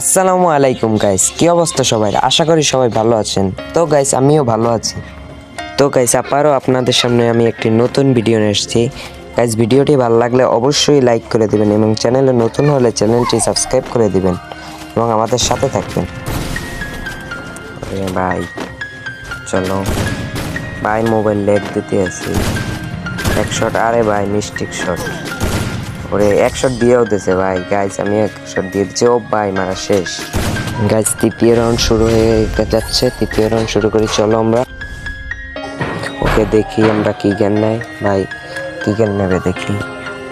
আসসালামু আলাইকুম গাইস কি অবস্থা সবাই? আশা করি সবাই ভালো আছেন। তো গাইস আমিও ভালো আছি। তো গাইস আবারও আপনাদের সামনে আমি একটি নতুন ভিডিও নিয়ে এসেছি। গাইস ভিডিওটি ভালো লাগলে অবশ্যই লাইক করে দিবেন এবং চ্যানেলে নতুন হলে চ্যানেলটি সাবস্ক্রাইব করে দিবেন এবং আমাদের সাথে থাকবেন। ভাই, চলো। ভাই মোবাইল লেট দিতে আছি। এক শট আরে ভাই মিস্টিক শট ওরে এক দিয়েও দিয়েছে ভাই। গাইস আমি এক দিয়ে দিচ্ছি। ও ভাই, মারা শেষ। গাইস তৃতীয় রাউন্ড শুরু হয়ে যাচ্ছে। তৃতীয় রাউন্ড শুরু করি। চলো আমরা। ওকে দেখি আমরা কি জ্ঞান নেয়। ভাই, কি জ্ঞান নেবে দেখি।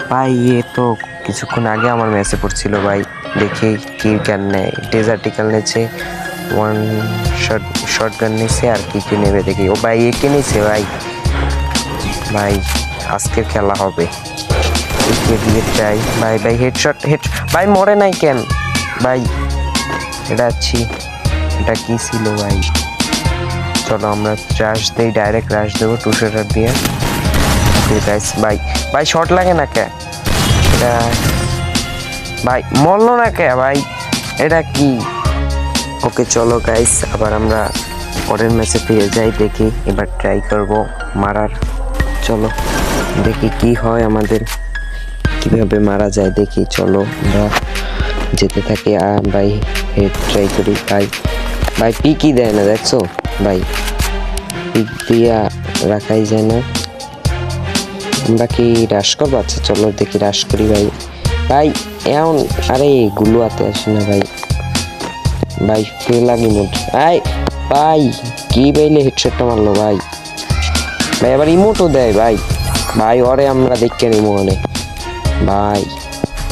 ভাই, এ তো কিছুক্ষণ আগে আমার ম্যাচে পড়ছিল ভাই। দেখি কি জ্ঞান নেয়। ডেজার্টিক্যাল নিচ্ছে ওয়ান শট শর্ট গান নিয়েছে আর কী কী নেবে দেখি। ও ভাই একে নিছে ভাই? ভাই, আজকের খেলা হবে। চাই ভাই ভাই হেডশট হেড ভাই মরে নাই কেন? ভাই এটা আছি। এটা কি ছিল ভাই চলো আমরা রাশ দিই ডাইরেক্ট রাশ দেবো টু শটার দিয়ে। গাইস ভাই ভাই শর্ট লাগে না কে? এটা ভাই মরলো না কে ভাই এটা কি? ওকে চলো গাইস আবার আমরা পরের ম্যাচে পেয়ে যাই, দেখি। এবার ট্রাই করব মারার। চলো, দেখি কি হয় আমাদের। কীভাবে মারা যায় দেখি, চলো আমরা যেতে থাকি। আ ভাই হেড ট্রাই করি। ভাই ভাই পিকই দেয় না, দেখছ? ভাই, পিক দিয়া রাখাই যায় না। আমরা কি রাশ করব? আচ্ছা চলো দেখি রাশ করি, ভাই। ভাই এমন আরে গুলো হাতে আসে না, ভাই। ভাই ফেল মোট ভাই ভাই, কি পাইলে হেডশটটা মারলো, ভাই? ভাই, আবার ইমোটও দেয়, ভাই। ভাই, ওরে আমরা দেখতে নিবো অনেক ভাই,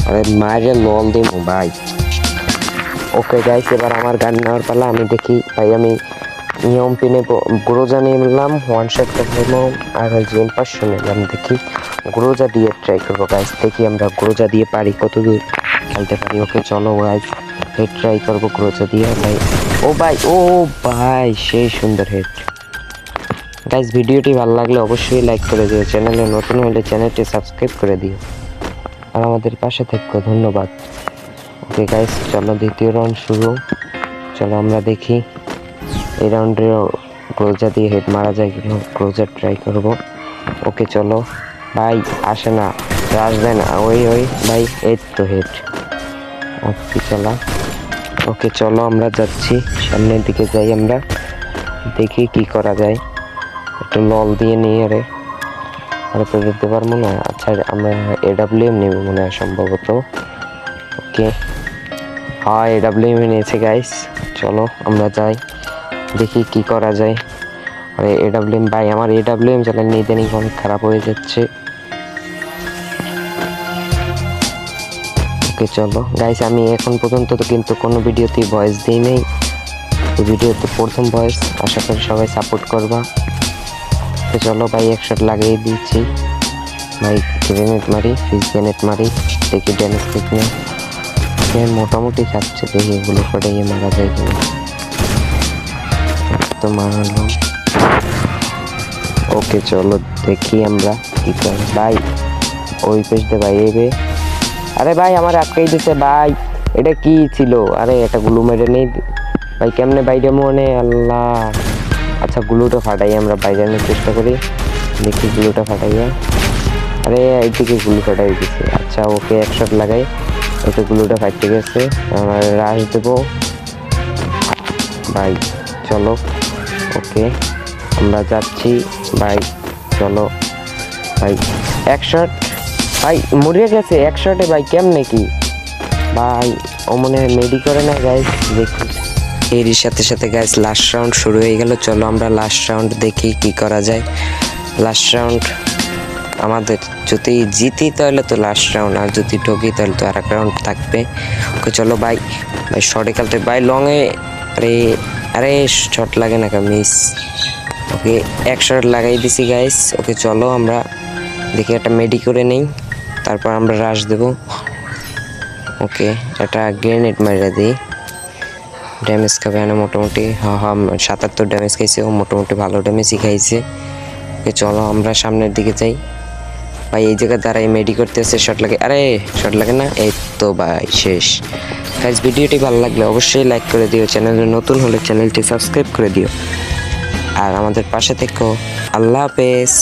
আরে মায়ের লল দিব ভাই। ওকে গাইস এবার আমার গান নেওয়ার পালা, আমি দেখি, ভাই, আমি নিয়ম পিনে গ্রোজা নিলাম ওয়ান শট নিলাম, আর ওই যে পাঁচশো নিলাম দেখি গ্রোজা দিয়ে ট্রাই করব গাইস দেখি আমরা গ্রোজা দিয়ে পারি কত দূর খেলতে পারি। ওকে, চলো গাইস হেড ট্রাই করব গ্রোজা দিয়ে, ভাই। ও ভাই ও ভাই, সেই সুন্দর হেড গাইস ভিডিওটি ভালো লাগলে অবশ্যই লাইক করে দিও চ্যানেলে নতুন হলে চ্যানেলটি সাবস্ক্রাইব করে দিও। আর আমাদের পাশে থেকো, ধন্যবাদ। ওকে গাইস চলো দ্বিতীয় রাউন্ড শুরু। চলো আমরা দেখি। এই রাউন্ডে ক্লোজার দিয়ে হেড মারা যায় কিনা, ক্লোজার ট্রাই করব। ওকে চলো। ভাই, আসে না। দেয় না। ওই ওই, ভাই, এই তো হেড ওকে চলা। ওকে চলো, আমরা যাচ্ছি। সামনের দিকে যাই আমরা। দেখি কি করা যায়। একটু লল দিয়ে নিয়ে রে। আর তো যেতে পারব না আচ্ছা আমরা এডাব্লিউএম নেব মনে হয় সম্ভবত। ওকে হ্যাঁ এডাব্লিউএম নিয়েছে গাইস চলো, আমরা যাই। দেখি কি করা যায়। আরে এডাব্লিউএম ভাই, আমার এডাব্লিউএম চালান ইদানিং অনেক খারাপ হয়ে যাচ্ছে। ওকে চলো। গাইস আমি এখন পর্যন্ত তো কিন্তু কোনো ভিডিওতেই ভয়েস দিই নেই। ভিডিওতে প্রথম ভয়েস আশা করি সবাই সাপোর্ট করবা। তো চলো ভাই একশট লাগিয়ে দিচ্ছি। ভাই গ্রেনেড মারি ফিস গ্রেনেড মারি, দেখি ড্যামেজ নেই সে মোটামুটি খাচ্ছে, দেখি এগুলো করে ইয়ে মারা যায় কিনা। তো মারালো ওকে, চলো দেখি আমরা কি করে। ভাই, ওই পেজ দে ভাই, এই বে। আরে ভাই, আমার আটকাই দিছে, ভাই। এটা কি ছিল? আরে এটা গুলু মেরে নেই। ভাই, কেমনে বাইরে মনে আল্লাহ। আচ্ছা গ্লুটা ফাটাই, আমরা বাইরে আনার চেষ্টা করি। দেখি গ্লুটা ফাটাইয়া আরে, এইদিকে গ্লু ফাটাই দিছে। আচ্ছা ওকে এক শট লাগাই। ওকে গ্লুটা ফাটতে গেছে। আমার রাশ দেবো। ভাই চলো। ওকে, আমরা যাচ্ছি। ভাই চলো। ভাই এক শট ভাই মরিয়া গেছে। এক শটে ভাই, কেমনে কি? ভাই, ও মনে হয় মেডি করে না গাইস দেখি। এরই সাথে সাথে গাইস লাস্ট রাউন্ড শুরু হয়ে গেল। চলো আমরা লাস্ট রাউন্ড দেখি কি করা যায়। লাস্ট রাউন্ড আমাদের যদি জিতি তাহলে তো লাস্ট রাউন্ড আর যদি ঠকি তাহলে তো আর এক রাউন্ড থাকবে। ওকে চলো ভাই ভাই শর্টে খেলতে ভাই লংয়ে আরে আরে শট লাগে না কা মিস ওকে এক শট লাগাই দিছি গাইস ওকে চলো, আমরা দেখি একটা মেডি করে নেই। তারপর আমরা রাশ দেব। ওকে একটা গ্রেনেড মারিয়ে দিই। ড্যামেজ খাবে না মোটামুটি, হা সাতাত্তর ড্যামেজ খাইছে, ও মোটামুটি ভালো ড্যামেজই খাইছে। ওকে চলো আমরা সামনের দিকে যাই। ভাই, এই জায়গায় দাঁড়াই মেডি করতে করতেছে শর্ট লাগে, আরে শর্ট লাগে না? এই তো ভাই, শেষ। গাইজ ভিডিওটি ভালো লাগলে অবশ্যই লাইক করে দিও চ্যানেলে নতুন হলে চ্যানেলটি সাবস্ক্রাইব করে দিও। আর আমাদের পাশে থেকো। আল্লাহ হাফেজ।